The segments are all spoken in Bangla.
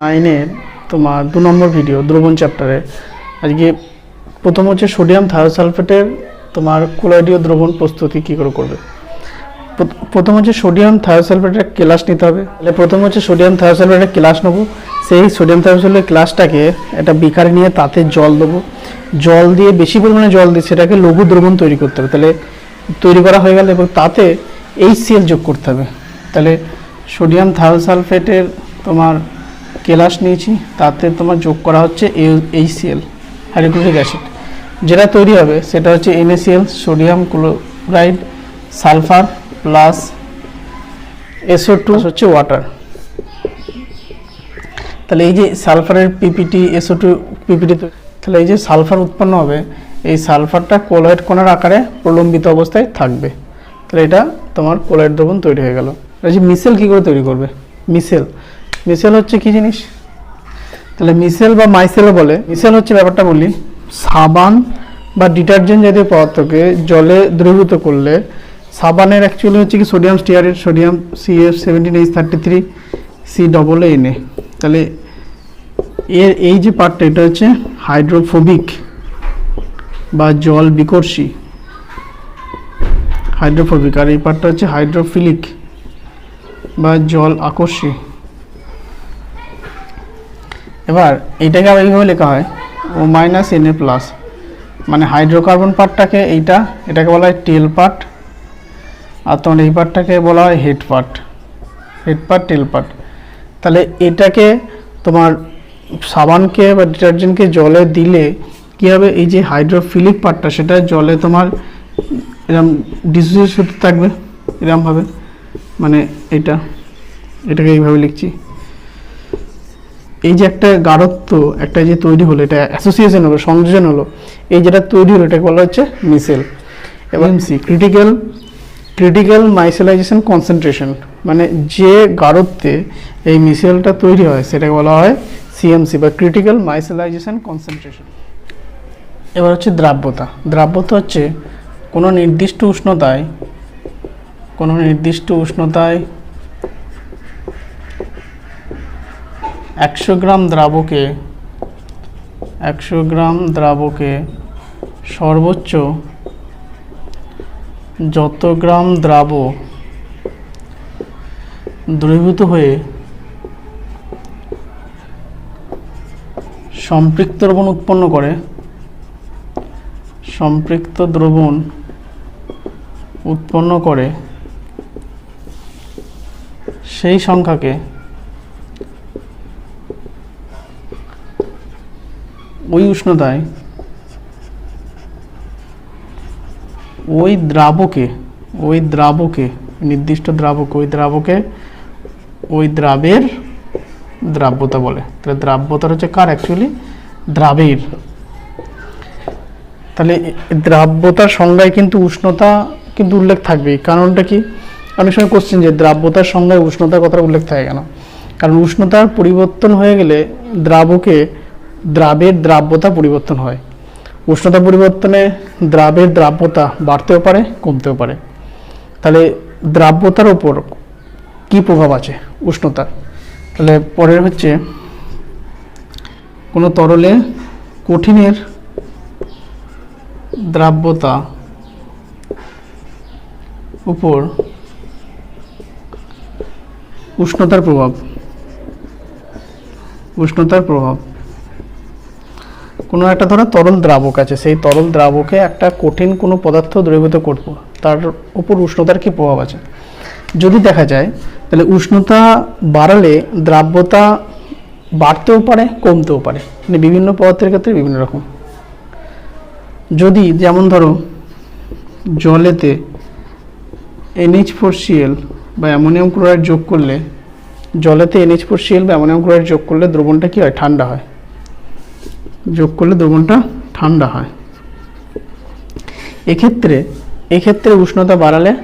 নাইনের তোমার দু নম্বর ভিডিও দ্রবণ চ্যাপ্টারে আজকে প্রথম হচ্ছে সোডিয়াম থায়োসালফেটের তোমার কোলাইডীয় দ্রবণ প্রস্তুতি কী করে করবে। প্রথম হচ্ছে সোডিয়াম থায়োসালফেটের ক্লাস নিতে হবে। তাহলে প্রথম হচ্ছে সোডিয়াম থায়োসালফেটের ক্লাস নেব। সেই সোডিয়াম থায়োসালফেটের ক্লাসটাকে একটা বিকারে নিয়ে তাতে জল দেবো। জল দিয়ে বেশি পরিমাণে জল দিয়ে সেটাকে লঘু দ্রবণ তৈরি করতে হবে। তাহলে তৈরি করা হয়ে গেলে এবং তাতে এইচ সিএল যোগ করতে হবে। তাহলে সোডিয়াম থায়োসালফেটের তোমার কেলাস নিয়েছি, তাতে তোমার যোগ করা হচ্ছে এইচসিএল হাইড্রোক্লোরিক অ্যাসিড। যেটা তৈরি হবে, সেটা হচ্ছে NaCl, sodium chloride, sulphur plus SO two হচ্ছে ওয়াটার। তাহলে এই যে সালফারের পিপিটি, এসও টু পিপিটি তাহলে এই যে সালফার উৎপন্ন হবে, এই সালফারটা কোলয়েড কণার আকারে প্রলম্বিত অবস্থায় থাকবে। তাহলে এটা তোমার কোলয়েড দ্রবণ তৈরি হয়ে গেল। যে মিসেল কী করে তৈরি করবে? মিসেল। মিসেল হচ্ছে কি জিনিস? তাহলে মিসেল বা মাইসেলও বলে, মিসেল হচ্ছে ব্যাপারটা বলি, সাবান বা ডিটারজেন্ট জাতীয় পদার্থকে জলে দ্রবীভূত করলে, সাবানের অ্যাকচুয়ালি হচ্ছে কি sodium stearate sodium C F seventeen H thirty three C double N A তাহলে এর এই যে পার্টটা এটা হচ্ছে হাইড্রোফোবিক বা জল বিকর্ষী। হাইড্রোফোবিক আর এই পার্টটা হচ্ছে হাইড্রোফিলিক বা জল আকর্ষী। এবার এইটাকে আবার এইভাবে লেখা হয়, O minus N A plus মানে হাইড্রোকার্বন পার্টটাকে এইটা, এটাকে বলা হয় টেল পার্ট আর তোমার এই পার্টটাকে বলা হয় head part head part tail part তাহলে এটাকে তোমার সাবানকে বা ডিটারজেন্টকে জলে দিলে কী হবে? এই যে হাইড্রোফিলিক পার্টটা সেটা জলে তোমার এরম ডিসোসিয়েট হতে থাকবে এরমভাবে মানে এটা এটাকে এইভাবে লিখছি। এই যে একটা গাঢ়ত্ব একটা যে তৈরি হলো এটা অ্যাসোসিয়েশন হলো সংযোজন হলো এই যেটা তৈরি হলো এটাকে বলা হচ্ছে মিসেল এবং C critical critical micellization concentration মানে যে গাঢ়ত্বে এই মিসেলটা তৈরি হয় সেটাকে বলা হয় সিএমসি বা ক্রিটিক্যাল মাইসেলাইজেশন কনসেন্ট্রেশন এবার হচ্ছে দ্রাব্যতা। দ্রাব্যতা হচ্ছে কোনো নির্দিষ্ট উষ্ণতায় কোনো নির্দিষ্ট উষ্ণতায় একশো গ্রাম দ্রাবকে, একশো গ্রাম দ্রাবকে সর্বোচ্চ যত গ্রাম দ্রাব দ্রবীভূত হয়ে সম্পৃক্ত দ্রবণ উৎপন্ন করে, সম্পৃক্ত দ্রবণ উৎপন্ন করে, সেই সংখ্যাকে ওই উষ্ণতায়, ওই দ্রাবকে ওই দ্রাবকে, নির্দিষ্ট দ্রাবক, ওই দ্রাবকে, ওই দ্রাবের দ্রাব্যতা বলে। তাহলে দ্রাব্যতার হচ্ছে কার অ্যাকচুয়ালি দ্রাবের। তাহলে দ্রাব্যতার সংজ্ঞায় কিন্তু উষ্ণতা কিন্তু উল্লেখ থাকবেই। কারণটা কি? অনেক সময় কোশ্চেন যে দ্রাব্যতার সংজ্ঞায় উষ্ণতার কথা উল্লেখ থাকে কেন? কারণ উষ্ণতার পরিবর্তন হয়ে গেলে দ্রাবকে দ্রাবের দ্রাব্যতা পরিবর্তন হয়। উষ্ণতা পরিবর্তনে দ্রাবের দ্রাব্যতা বাড়তেও পারে, কমতেও পারে। তাহলে দ্রাব্যতার ওপর কি প্রভাব আছে উষ্ণতার? তাহলে পরের হচ্ছে, কোনো তরলে কঠিনের দ্রাব্যতা উপর উষ্ণতার প্রভাব উষ্ণতার প্রভাব কোনো একটা ধরো তরল দ্রাবক আছে, সেই তরল দ্রাবকে একটা কঠিন কোনো পদার্থ দ্রবীভূত করব, তার উপর উষ্ণতার কি প্রভাব আছে? যদি দেখা যায়, তাহলে উষ্ণতা বাড়ালে দ্রাব্যতা বাড়তেও পারে, কমতেও পারে। মানে বিভিন্ন পদার্থের ক্ষেত্রে বিভিন্ন রকম। যদি যেমন ধরো, জলেতে এনএইচ ফোর সিএল বা অ্যামোনিয়াম ক্লোরাইড যোগ করলে, জলেতে এনএইচ ফোর সিএল বা অ্যামোনিয়াম ক্লোরাইড যোগ করলে দ্রবণটা কী হয়? ঠান্ডা হয়। যোগ করলে দ্রবণটা ঠান্ডা হয়। এক্ষেত্রে এক্ষেত্রে উষ্ণতা বাড়ালে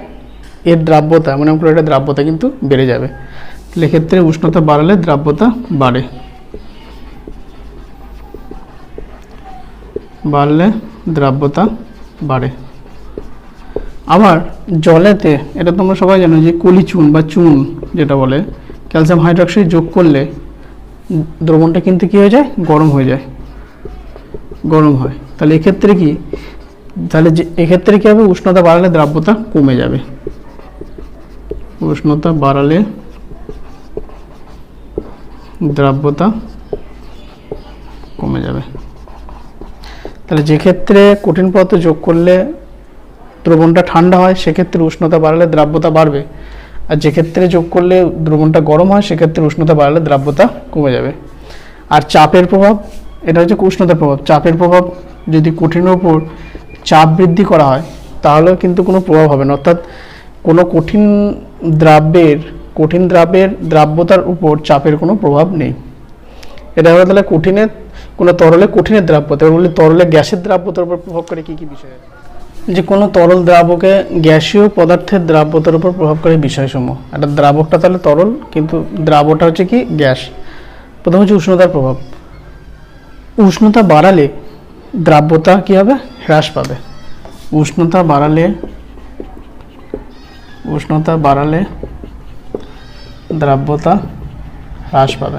এর দ্রাব্যতা অ্যামোনিয়াম ক্লোরাইডের দ্রাব্যতা কিন্তু বেড়ে যাবে। এক্ষেত্রে উষ্ণতা বাড়ালে দ্রাব্যতা বাড়ে। বাড়লে দ্রাব্যতা বাড়ে। আবার জলেতে, এটা তোমরা সবাই জানো যে কলি চুন বা চুন যেটা বলে, ক্যালসিয়াম হাইড্রক্সাইড যোগ করলে দ্রবণটা কিন্তু কি হয়ে যায়? গরম হয়ে যায়। গরম হয়। তাহলে এক্ষেত্রে কি? তাহলে যে এক্ষেত্রে কি হবে? উষ্ণতা বাড়ালে দ্রাব্যতা কমে যাবে। উষ্ণতা বাড়ালে দ্রাব্যতা কমে যাবে। তাহলে যে ক্ষেত্রে কঠিন পদার্থ যোগ করলে দ্রবণটা ঠান্ডা হয়, সেক্ষেত্রে উষ্ণতা বাড়ালে দ্রাব্যতা বাড়বে। আর যে ক্ষেত্রে যোগ করলে দ্রবণটা গরম হয়, সেক্ষেত্রে উষ্ণতা বাড়ালে দ্রাব্যতা কমে যাবে। আর চাপের প্রভাব এটা হচ্ছে উষ্ণতার প্রভাব। চাপের প্রভাব যদি কঠিনের উপর চাপ বৃদ্ধি করা হয়, তাহলে কিন্তু কোনো প্রভাব হবে না। অর্থাৎ কোনো কঠিন দ্রাব্যের কঠিন দ্রাব্যের দ্রাব্যতার উপর চাপের কোনো প্রভাব নেই। এটা হলো তাহলে কঠিনের কোনো তরলে কঠিনের দ্রাব্যতা, এবার বলি তরলে গ্যাসের দ্রাব্যতার উপর প্রভাব করে কী কী বিষয়? যে কোনো তরল দ্রাবকে গ্যাসীয় পদার্থের দ্রাব্যতার উপর প্রভাব করে বিষয়সমূহ। একটা দ্রাবকটা তাহলে তরল, কিন্তু দ্রাবকটা হচ্ছে কি গ্যাস। প্রথম হচ্ছে উষ্ণতার প্রভাব। উষ্ণতা বাড়ালে দ্রাব্যতা কী হবে? হ্রাস পাবে। উষ্ণতা বাড়ালে উষ্ণতা বাড়ালে দ্রাব্যতা হ্রাস পাবে।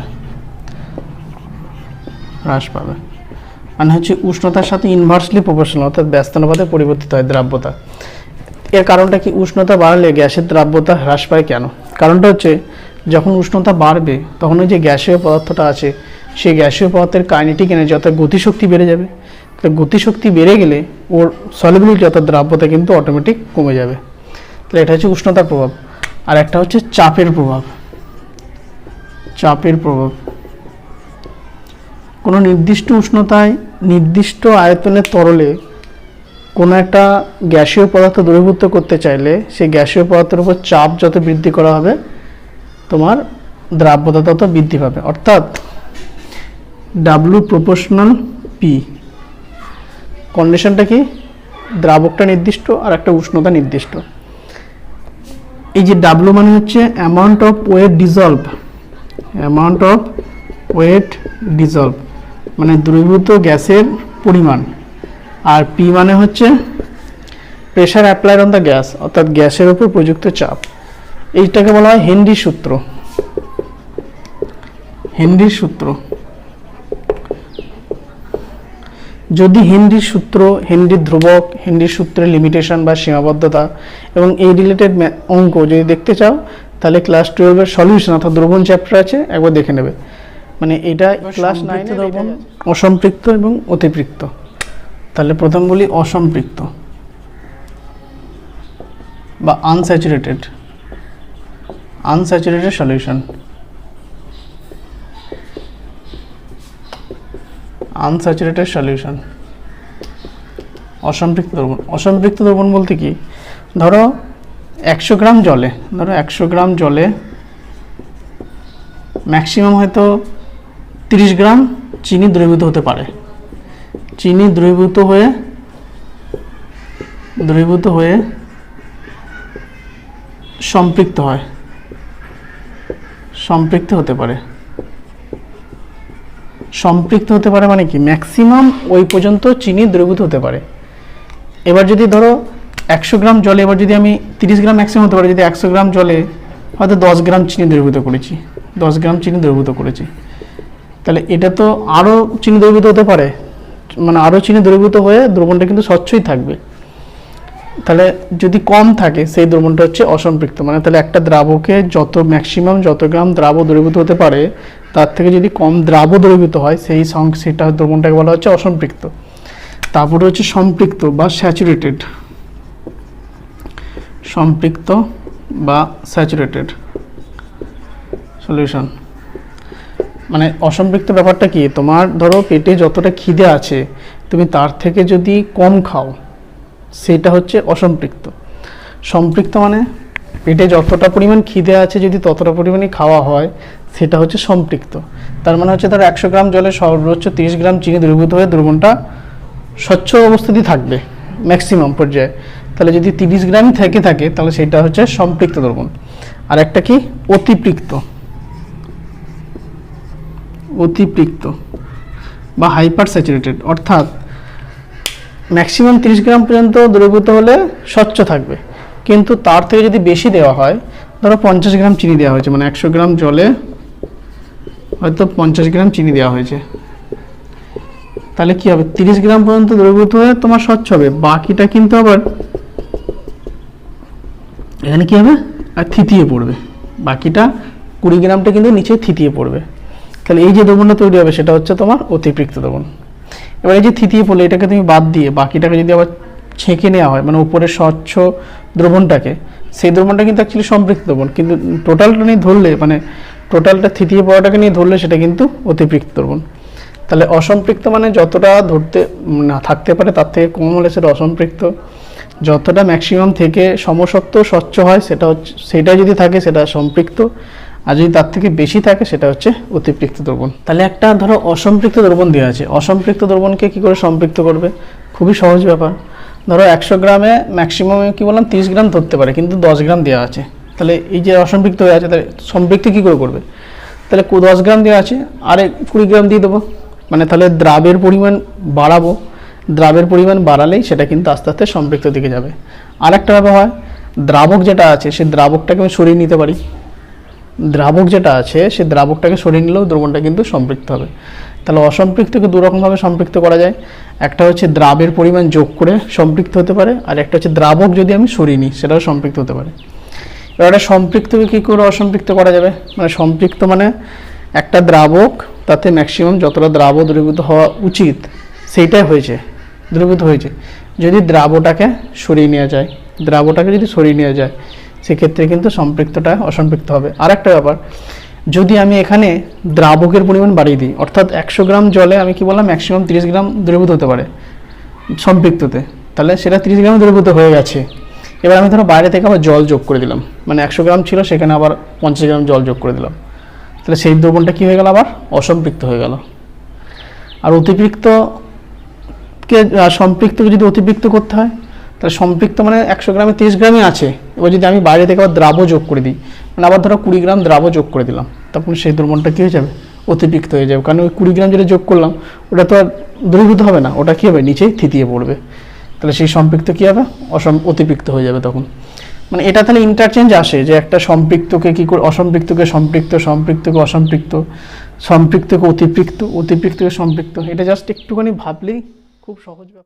হ্রাস পাবে। মানে হচ্ছে উষ্ণতার সাথে ইনভার্সলি প্রপোর্শনাল অর্থাৎ ব্যস্তানুপাতে পরিবর্তিত হয় দ্রাব্যতা। এর কারণটা কি? উষ্ণতা বাড়লে গ্যাসের দ্রাব্যতা হ্রাস পায় কেন? কারণটা হচ্ছে যখন উষ্ণতা বাড়বে, তখন ওই যে গ্যাসীয় পদার্থটা আছে, সেই গ্যাসীয় পদার্থের কাইনেটিক এনার্জি, অর্থাৎ গতিশক্তি বেড়ে যাবে। তো গতিশক্তি বেড়ে গেলে ওর সলিবিলিটি অর্থাৎ দ্রাব্যতা কিন্তু অটোমেটিক কমে যাবে। তাহলে এটা হচ্ছে উষ্ণতার প্রভাব। আর একটা হচ্ছে চাপের প্রভাব। চাপের প্রভাব। কোনো নির্দিষ্ট উষ্ণতায়, নির্দিষ্ট আয়তনের তরলে কোনো একটা গ্যাসীয় পদার্থ দ্রবীভূত করতে চাইলে, সেই গ্যাসীয় পদার্থের উপর চাপ যত বৃদ্ধি করা হবে তোমার দ্রাব্যতা তত বৃদ্ধি পাবে। অর্থাৎ ডাব্লু প্রপোর্শনাল পি কন্ডিশনটা কি? দ্রাবকটা নির্দিষ্ট আর একটা উষ্ণতা নির্দিষ্ট। এই যে ডাব্লু মানে হচ্ছে amount of weight dissolve amount of weight dissolve মানে দ্রবীভূত গ্যাসের পরিমাণ। আর পি মানে হচ্ছে pressure applied on the gas অর্থাৎ গ্যাসের উপর প্রযুক্ত চাপ। এইটাকে বলা হয় হেনরি সূত্র। হেনরির সূত্র। যদি হেনরির সূত্র হেনরির ধ্রুবক হেনরির সূত্রের লিমিটেশন বা সীমাবদ্ধতা এবং এই রিলেটেড অঙ্ক যদি দেখতে চাও তাহলে ক্লাস টুয়েলভের সলিউশন অর্থাৎ দ্রবণ চ্যাপ্টার আছে একবার দেখে নেবে। মানে এটা ক্লাস নাইনে দ্রবণ। অসম্পৃক্ত এবং অতিপৃক্ত। তাহলে প্রথম বলি অসম্পৃক্ত বা unsaturated unsaturated solution unsaturated solution অসম্পৃক্ত দ্রবণ। অসম্পৃক্ত দ্রবণ বলতে কি? ধরো একশো গ্রাম জলে, ধরো একশো গ্রাম জলে ম্যাক্সিমাম হয়তো তিরিশ গ্রাম চিনি দ্রবীভূত হতে পারে। চিনি দ্রবীভূত হয়ে দ্রবীভূত হয়ে সম্পৃক্ত হয়। সম্পৃক্ত হতে পারে। সম্পৃক্ত হতে পারে মানে কি? ম্যাক্সিমাম ওই পর্যন্ত চিনি দ্রবীভূত হতে পারে। এবার যদি ধরো একশো গ্রাম জলে, এবার যদি আমি তিরিশ গ্রাম ম্যাক্সিমাম হতে পারে, যদি একশো গ্রাম জলে হয়তো দশ গ্রাম চিনি দ্রবীভূত করেছি। দশ গ্রাম চিনি দ্রবীভূত করেছি। তাহলে এটা তো আরও চিনি দ্রবীভূত হতে পারে। মানে আরও চিনি দ্রবীভূত হয়ে দ্রবণটা কিন্তু স্বচ্ছই থাকবে। তাহলে যদি কম থাকে, সেই দ্রবণটা হচ্ছে অসম্পৃক্ত। মানে তাহলে একটা দ্রাবকে যত ম্যাক্সিমাম যত গ্রাম দ্রাব দ্রবীভূত হতে পারে, তার থেকে যদি কম দ্রাব দ্রবীভূত হয়, সেই সেটা দ্রবণটাকে বলা হচ্ছে অসম্পৃক্ত। তারপরে হচ্ছে সম্পৃক্ত বা স্যাচুরেটেড সম্পৃক্ত বা স্যাচুরেটেড সলিউশন মানে অসম্পৃক্ত ব্যাপারটা কি? তোমার ধরো পেটে যতটা খিদে আছে, তুমি তার থেকে যদি কম খাও সেটা হচ্ছে অসম্পৃক্ত। সম্পৃক্ত মানে পেটে যতটা পরিমাণ খিদে আছে যদি ততটা পরিমাণে খাওয়া হয়, সেটা হচ্ছে সম্পৃক্ত। তার মানে হচ্ছে ধরো একশো গ্রাম জলে সর্বোচ্চ তিরিশ গ্রাম চিনি দ্রবীভূত হয়ে দ্রবণটা স্বচ্ছ অবস্থাতেই থাকবে ম্যাক্সিমাম পর্যায়ে। তাহলে যদি তিরিশ গ্রামই থেকে থাকে, তাহলে সেটা হচ্ছে সম্পৃক্ত দ্রবণ। আর একটা কি? অতিপৃক্ত। অতিপৃক্ত বা হাইপার স্যাচুরেটেড অর্থাৎ ম্যাক্সিমাম তিরিশ গ্রাম পর্যন্ত দ্রবীভূত হলে স্বচ্ছ থাকবে। কিন্তু তার থেকে যদি বেশি দেওয়া হয়, ধরো পঞ্চাশ গ্রাম চিনি দেওয়া হয়েছে মানে একশো গ্রাম জলে হয়তো পঞ্চাশ গ্রাম চিনি দেওয়া হয়েছে। তাহলে কি হবে? তিরিশ গ্রাম পর্যন্ত দ্রবীভূত হয়ে তোমার স্বচ্ছ হবে, বাকিটা কিন্তু আবার এখানে কি হবে? আর থিতিয়ে পড়বে। বাকিটা কুড়ি গ্রামটা কিন্তু নিচে থিতিয়ে পড়বে। তাহলে এই যে দ্রবণটা তৈরি হবে, সেটা হচ্ছে তোমার অতিরিক্ত দ্রবণ। এবার এই যে থিতিয়ে পড়লে, এটাকে তুমি বাদ দিয়ে বাকিটাকে যদি আবার ছেঁকে নেওয়া হয় মানে উপরে স্বচ্ছ দ্রবণটাকে, সেই দ্রবণটা কিন্তু অ্যাকচুয়ালি সম্পৃক্ত দ্রবণ, কিন্তু টোটালটা নিয়ে ধরলে মানে টোটালটা থিতিয়ে পড়াটাকে নিয়ে ধরলে সেটা কিন্তু অতিপৃক্ত দ্রবণ। তাহলে অসম্পৃক্ত মানে যতটা ধরতে না থাকতে পারে, তার থেকে কম হলে সেটা অসম্পৃক্ত। যতটা ম্যাক্সিমাম থেকে সমসত্ব স্বচ্ছ হয়, সেটা হচ্ছে, সেটা যদি থাকে, সেটা সম্পৃক্ত। আর যদি তার থেকে বেশি থাকে, সেটা হচ্ছে অতিপৃক্ত দ্রবণ। তাহলে একটা ধরো অসম্পৃক্ত দ্রবণ দেওয়া আছে। অসম্পৃক্ত দ্রবণকে কি করে সম্পৃক্ত করবে? খুবই সহজ ব্যাপার। ধরো একশো গ্রামে ম্যাক্সিমাম কি বললাম? তিরিশ গ্রাম ধরতে পারে, কিন্তু দশ গ্রাম দেওয়া আছে। তাহলে এই যে অসম্পৃক্ত হয়ে আছে, তাহলে সম্পৃক্ত কী করে করবে? তাহলে দশ গ্রাম দেওয়া আছে, আরে কুড়ি গ্রাম দিয়ে দেবো। মানে তাহলে দ্রাবের পরিমাণ বাড়াবো। দ্রাবের পরিমাণ বাড়ালেই সেটা কিন্তু আস্তে আস্তে সম্পৃক্ত দিকে যাবে। আর একটা ব্যাপার হয়, দ্রাবক যেটা আছে সেই দ্রাবকটাকে আমি সরিয়ে নিতে পারি। দ্রাবক যেটা আছে সেই দ্রাবকটাকে সরিয়ে নিলেও দ্রবণটা কিন্তু সম্পৃক্ত হবে। তাহলে অসম্পৃক্তকে দু রকমভাবে সম্পৃক্ত করা যায়। একটা হচ্ছে দ্রাবের পরিমাণ যোগ করে সম্পৃক্ত হতে পারে, আর একটা হচ্ছে দ্রাবক যদি আমি সরিয়ে নিই, সেটাও সম্পৃক্ত হতে পারে। এবার একটা সম্পৃক্তকে কী করে অসম্পৃক্ত করা যাবে? মানে সম্পৃক্ত মানে একটা দ্রাবক, তাতে ম্যাক্সিমাম যতটা দ্রাব দ্রবীভূত হওয়া উচিত, সেইটাই হয়েছে, দ্রবীভূত হয়েছে। যদি দ্রাবটাকে সরিয়ে নেওয়া যায়, দ্রাবটাকে যদি সরিয়ে নেওয়া যায় সেক্ষেত্রে কিন্তু সম্পৃক্তটা অসম্পৃক্ত হবে। আর একটা ব্যাপার, যদি আমি এখানে দ্রাবকের পরিমাণ বাড়িয়ে দিই, অর্থাৎ একশো গ্রাম জলে আমি কি বললাম ম্যাক্সিমাম তিরিশ গ্রাম দ্রবীভূত হতে পারে সম্পৃক্ততে, তাহলে সেটা তিরিশ গ্রাম দ্রবীভূত হয়ে গেছে। এবার আমি ধরো বাইরে থেকে আবার জল যোগ করে দিলাম মানে একশো গ্রাম ছিল, সেখানে আবার পঞ্চাশ গ্রাম জল যোগ করে দিলাম। তাহলে সেই দ্রবণটা কী হয়ে গেল আবার? অসম্পৃক্ত হয়ে গেল। আর অতিরিক্তকে সম্পৃক্তকে যদি অতিরিক্ত করতে হয় তাহলে সম্পৃক্ত মানে একশো গ্রামে তিরিশ গ্রামই আছে। এবার যদি আমি বাইরে থেকে আবার দ্রাব যোগ করে দিই মানে আবার ধরো কুড়ি গ্রাম দ্রাবও যোগ করে দিলাম, তখন সেই দ্রবণটা কী হয়ে যাবে? অতিরিক্ত হয়ে যাবে। কারণ ওই কুড়ি গ্রাম যেটা যোগ করলাম, ওটা তো আর দ্রবীভূত হবে না, ওটা কী হবে? নিচেই থিতিয়ে পড়বে। তাহলে সেই সম্পৃক্ত কী হবে? অসম অতিরিক্ত হয়ে যাবে তখন। মানে এটা তাহলে ইন্টারচেঞ্জ আসে যে একটা সম্পৃক্তকে কী করে, অসম্পৃক্তকে সম্পৃক্ত, সম্পৃক্তকে অসম্পৃক্ত, সম্পৃক্তকে অতিপৃক্ত, অতিপৃক্তকে সম্পৃক্ত। এটা জাস্ট একটুখানি ভাবলেই খুব সহজ ব্যাপার।